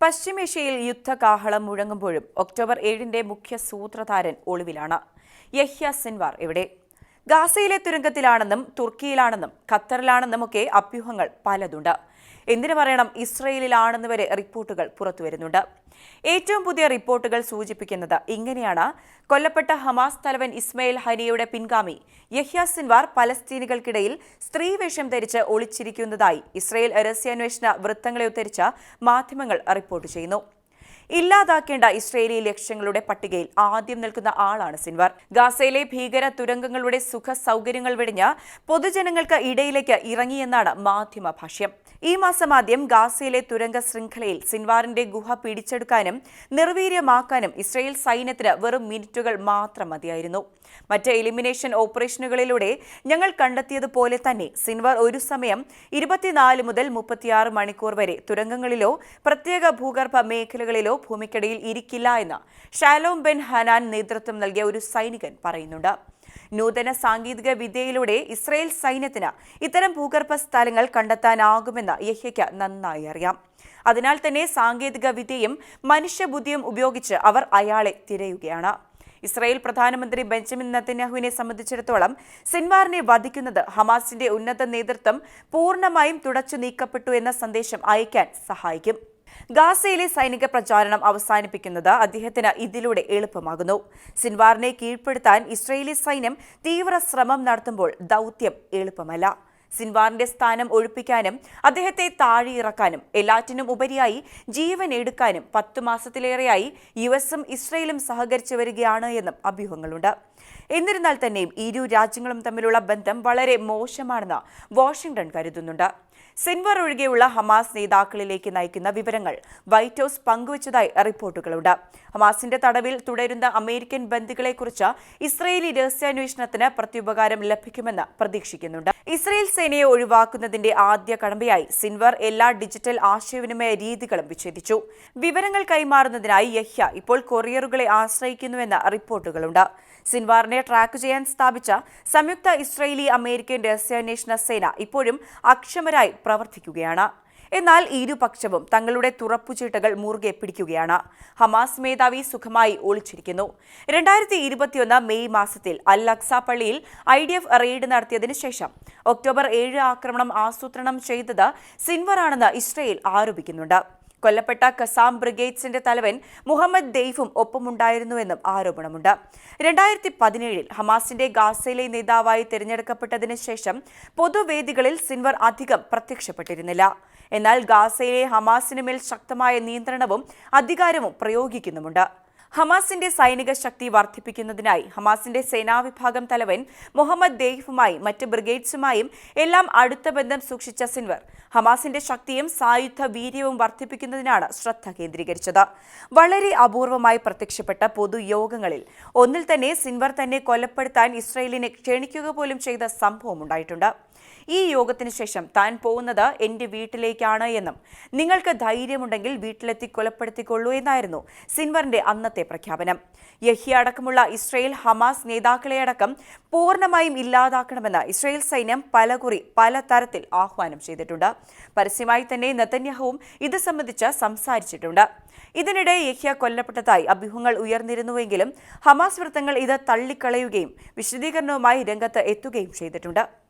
പശ്ചിമേഷ്യയിൽ യുദ്ധകാഹളം മുഴങ്ങുമ്പോഴും ഒക്ടോബർ ഏഴിന്റെ മുഖ്യ സൂത്രധാരൻ ഒളിവിലാണ്. യഹ്യ സിൻവാർ ഇവിടെ ഗാസയിലെ തുരങ്കത്തിലാണെന്നും തുർക്കിയിലാണെന്നും ഖത്തറിലാണെന്നും ഒക്കെ അഭ്യൂഹങ്ങൾ പലതുണ്ട്. എന്തിനു പറയണം? ഇസ്രയേലിലാണെന്ന് വരെ റിപ്പോർട്ടുകൾ പുറത്തുവരുന്നുണ്ട് ഏറ്റവും പുതിയ റിപ്പോർട്ടുകൾ സൂചിപ്പിക്കുന്നത് ഇങ്ങനെയാണ്. കൊല്ലപ്പെട്ട ഹമാസ് തലവൻ ഇസ്മയിൽ ഹനിയുടെ പിൻഗാമി യഹ്യ സിൻവാർ പലസ്തീനികൾക്കിടയിൽ സ്ത്രീവേഷം ധരിച്ച് ഒളിച്ചിരിക്കുന്നതായി ഇസ്രയേൽ രഹസ്യാന്വേഷണ വൃത്തങ്ങളെ ഉദ്ധരിച്ച മാധ്യമങ്ങൾ റിപ്പോർട്ട് ചെയ്യുന്നു. ഇല്ലാതാക്കേണ്ട ഇസ്രയേലി ലക്ഷ്യങ്ങളുടെ പട്ടികയിൽ ആദ്യം നിൽക്കുന്ന ആളാണ് സിൻവർ. ഗാസയിലെ ഭീകര തുരങ്കങ്ങളുടെ സുഖ സൗകര്യങ്ങൾ വെടിഞ്ഞ് പൊതുജനങ്ങൾക്ക് ഇടയിലേക്ക് ഇറങ്ങിയെന്നാണ് മാധ്യമ ഭാഷ്യം. ഈ മാസം ആദ്യം ഗാസയിലെ തുരങ്ക ശൃംഖലയിൽ സിൻവാറിന്റെ ഗുഹ പിടിച്ചെടുക്കാനും നിർവീര്യമാക്കാനും ഇസ്രയേൽ സൈന്യത്തിന് വെറും മിനിറ്റുകൾ മാത്രം മതിയായിരുന്നു. മറ്റ് എലിമിനേഷൻ ഓപ്പറേഷനുകളിലൂടെ ഞങ്ങൾ കണ്ടെത്തിയതുപോലെ തന്നെ സിൻവാർ ഒരു സമയം ഇരുപത്തിനാല് മുതൽ മുപ്പത്തിയാറ് മണിക്കൂർ വരെ തുരങ്കങ്ങളിലോ പ്രത്യേക ഭൂഗർഭ മേഖലകളിലോ ഭൂമിക്കടിയിൽ ഇരിക്കില്ല എന്ന് ഷാലോം ബെൻ ഹനാൻ നേതൃത്വം നൽകിയ ഒരു സൈനികൻ പറയുന്നുണ്ട്. നൂതന സാങ്കേതിക വിദ്യയിലൂടെ ഇസ്രയേൽ സൈന്യത്തിന് ഇത്തരം ഭൂഗർഭ സ്ഥലങ്ങൾ കണ്ടെത്താനാകുമെന്ന് യഹ്യയ്ക്ക് നന്നായി അറിയാം. അതിനാൽ തന്നെ സാങ്കേതിക വിദ്യയും മനുഷ്യബുദ്ധിയും ഉപയോഗിച്ച് അവർ അയാളെ തിരയുകയാണ്. ഇസ്രായേൽ പ്രധാനമന്ത്രി ബെഞ്ചമിൻ നത്തന്യാഹുവിനെ സംബന്ധിച്ചിടത്തോളം സിൻവാറിനെ വധിക്കുന്നത് ഹമാസിന്റെ ഉന്നത നേതൃത്വം പൂർണമായും തുടച്ചു നീക്കപ്പെട്ടു എന്ന സന്ദേശം അയക്കാൻ സഹായിക്കും. ഗാസയിലെ സൈനിക പ്രചാരണം അവസാനിപ്പിക്കുന്നത് അദ്ദേഹത്തിന് ഇതിലൂടെ എളുപ്പമാകുന്നു. സിൻവാറിനെ കീഴ്പ്പെടുത്താൻ ഇസ്രയേലി സൈന്യം തീവ്ര ശ്രമം നടത്തുമ്പോൾ ദൗത്യം എളുപ്പമല്ല. സിൻവാറിന്റെ സ്ഥാനം ഒഴിപ്പിക്കാനും അദ്ദേഹത്തെ താഴെയിറക്കാനും എല്ലാറ്റിനും ഉപരിയായി ജീവൻ എടുക്കാനും പത്തു മാസത്തിലേറെയായി യു എസും ഇസ്രയേലും സഹകരിച്ചു വരികയാണ് എന്നും അഭ്യൂഹങ്ങളുണ്ട്. എന്നിരുന്നാൽ തന്നെയും ഇരു രാജ്യങ്ങളും തമ്മിലുള്ള ബന്ധം വളരെ മോശമാണെന്ന് വാഷിംഗ്ടൺ കരുതുന്നുണ്ട്. സിൻവർ ഒഴികെയുള്ള ഹമാസ് നേതാക്കളിലേക്ക് നയിക്കുന്ന വിവരങ്ങൾ വൈറ്റ് ഹൌസ് പങ്കുവച്ചതായി റിപ്പോർട്ടുകളുണ്ട്. ഹമാസിന്റെ തടവിൽ തുടരുന്ന അമേരിക്കൻ ബന്ദികളെക്കുറിച്ച് ഇസ്രയേലി രഹസ്യാന്വേഷണത്തിന് പ്രത്യുപകാരം ലഭിക്കുമെന്ന് പ്രതീക്ഷിക്കുന്നുണ്ട്. ഇസ്രയേൽ സേനയെ ഒഴിവാക്കുന്നതിന്റെ ആദ്യ കടമ്പയായി സിൻവർ എല്ലാ ഡിജിറ്റൽ ആശയവിനിമയ രീതികളും വിച്ഛേദിച്ചു. വിവരങ്ങൾ കൈമാറുന്നതിനായി യഹ്യ ഇപ്പോൾ കൊറിയറുകളെ ആശ്രയിക്കുന്നുവെന്ന് റിപ്പോർട്ടുകളുണ്ട്. സിൻവാറിനെ ട്രാക്ക് ചെയ്യാൻ സ്ഥാപിച്ച സംയുക്ത ഇസ്രയേലി അമേരിക്കൻ രഹസ്യാന്വേഷണ സേന ഇപ്പോഴും അക്ഷമരായി പ്രവർത്തിക്കുകയാണ്. എന്നാൽ ഇരുപക്ഷവും തങ്ങളുടെ തുറപ്പുചീട്ടകൾ മുറുകെ പിടിക്കുകയാണ്. ഹമാസ് മേധാവി സുഖമായി ഒളിച്ചിരിക്കുന്നു. രണ്ടായിരത്തി ഇരുപത്തിയൊന്ന് മെയ് മാസത്തിൽ അൽ അക്സ പള്ളിയിൽ ഐ ഡി എഫ് റെയ്ഡ് നടത്തിയതിനു ശേഷം ഒക്ടോബർ ഏഴ് ആക്രമണം ആസൂത്രണം ചെയ്തത് സിൻവറാണെന്ന് ഇസ്രയേൽ ആരോപിക്കുന്നുണ്ട്. കൊല്ലപ്പെട്ട കസാം ബ്രിഗേഡ്സിന്റെ തലവൻ മുഹമ്മദ് ദെയ്ഫും ഒപ്പമുണ്ടായിരുന്നുവെന്നും ആരോപണമുണ്ട്. രണ്ടായിരത്തി പതിനേഴിൽ ഹമാസിന്റെ ഗാസയിലെ നേതാവായി തിരഞ്ഞെടുക്കപ്പെട്ടതിനു ശേഷം പൊതുവേദികളിൽ സിൻവർ അധികം പ്രത്യക്ഷപ്പെട്ടിരുന്നില്ല. എന്നാൽ ഗാസയിലെ ഹമാസിനുമേൽ ശക്തമായ നിയന്ത്രണവും അധികാരവും പ്രയോഗിക്കുന്നുമുണ്ട്. ഹമാസിന്റെ സൈനിക ശക്തി വർദ്ധിപ്പിക്കുന്നതിനായി ഹമാസിന്റെ സേനാവിഭാഗം തലവൻ മുഹമ്മദ് ദെയ്ഫുമായി മറ്റ് ബ്രിഗേഡ്സുമായും എല്ലാം അടുത്ത ബന്ധം സൂക്ഷിച്ച സിൻവർ. ഹമാസിന്റെ ശക്തിയും സായുധ വീര്യവും വർദ്ധിപ്പിക്കുന്നതിനാണ് ശ്രദ്ധ കേന്ദ്രീകരിച്ചത്. വളരെ അപൂർവമായി പ്രത്യക്ഷപ്പെട്ട പൊതുയോഗങ്ങളിൽ ഒന്നിൽ തന്നെ സിൻവർ തന്നെ കൊലപ്പെടുത്താൻ ഇസ്രയേലിനെ ക്ഷണിക്കുക പോലും ചെയ്ത സംഭവം ഉണ്ടായിട്ടുണ്ട്. ഈ യോഗത്തിന് ശേഷം താൻ പോകുന്നത് എന്റെ വീട്ടിലേക്കാണ് എന്നും നിങ്ങൾക്ക് ധൈര്യമുണ്ടെങ്കിൽ വീട്ടിലെത്തി കൊലപ്പെടുത്തിക്കൊള്ളൂ എന്നായിരുന്നു സിൻവറിന്റെ അന്നത്തെ പ്രഖ്യാപനം. യഹ്യ അടക്കമുള്ള ഇസ്രയേൽ ഹമാസ് നേതാക്കളെ അടക്കം പൂർണമായും ഇല്ലാതാക്കണമെന്ന് ഇസ്രയേൽ സൈന്യം പലകുറി പല തരത്തിൽ ആഹ്വാനം ചെയ്തിട്ടുണ്ട്. പരസ്യമായി തന്നെ നെതന്യാഹുവും ഇത് സംബന്ധിച്ച് സംസാരിച്ചിട്ടുണ്ട്. ഇതിനിടെ യഹ്യ കൊല്ലപ്പെട്ടതായി അഭ്യൂഹങ്ങൾ ഉയർന്നിരുന്നുവെങ്കിലും ഹമാസ് വൃത്തങ്ങൾ ഇത് തള്ളിക്കളയുകയും വിശദീകരണവുമായി രംഗത്ത് എത്തുകയും ചെയ്തിട്ടുണ്ട്.